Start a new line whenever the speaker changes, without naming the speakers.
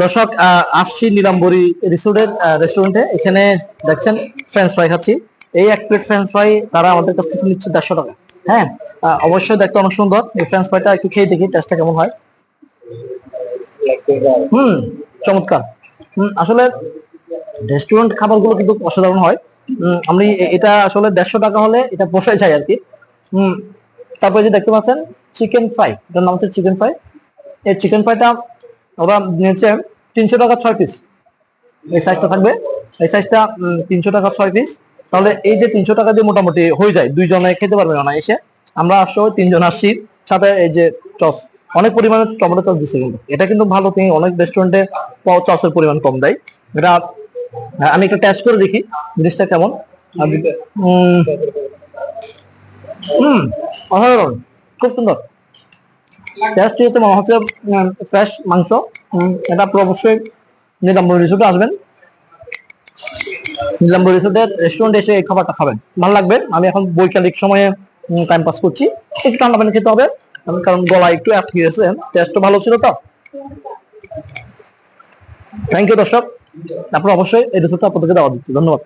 দর্শক আসছি নীলাম্বরী রিসোর্টের রেস্টুরেন্টে এখানে দেখছেন ফ্রেঞ্চ ফ্রাই খাচ্ছি। এই এক প্লেট ফ্রেঞ্চ ফ্রাই তারা আমাদের কাছ থেকে নিচ্ছে দেড়শো টাকা। হ্যাঁ অবশ্যই দেখতে অনেক সুন্দর। এই ফ্রেঞ্চ ফ্রাইটা একটু খেয়ে দেখি টেস্টটা কেমন হয়। হুম চমৎকার। আসলে রেস্টুরেন্ট খাবারগুলো কিন্তু অসাধারণ হয়। আমি এটা আসলে দেড়শো টাকা হলে এটা বসাই যায় আর কি। হুম, তারপরে যে দেখতে পাচ্ছেন চিকেন ফ্রাই এটার নাম হচ্ছে চিকেন ফ্রাই এই চিকেন ফ্রাইটা ওরা নিয়েছে তিনশো টাকা ছয় পিস এই সাইজটা থাকবে। এই সাইজটা তিনশো টাকা ছয় পিস তাহলে এই যে তিনশো টাকা দিয়ে মোটামুটি হয়ে যায়, দুইজনে খেতে পারবে না এসে। আমরা আসছো তিনজন আসছি সাথে এই যে চস অনেক পরিমাণে টমেটো চস দিচ্ছে কিন্তু। এটা কিন্তু ভালো তুমি অনেক রেস্টুরেন্টে চসের পরিমাণ কম দেয়। এটা আমি একটু টেস্ট করে দেখি, জিনিসটা কেমন। হুম, অসাধারণ, খুব সুন্দর। টেস্ট হচ্ছে মনে হচ্ছে ফ্রেশ মাংস। এটা আপনারা অবশ্যই নীলাম্বর রিসোর্টে আসবেন। নীলাম্বর রিসোর্টের রেস্টুরেন্টে এসে এই খাবারটা খাবেন। ভালো লাগবে। আমি এখন বৈকালিক সময়ে টাইম পাস করছি। একটু ঠান্ডা পানি খেতে হবে কারণ গলা একটু আটকে গেছে। টেস্টও ভালো ছিল তো। থ্যাংক ইউ দর্শক। আপনারা অবশ্যই এই রিসোর্টটা আপনাদেরকে দেওয়া দিচ্ছি ধন্যবাদ।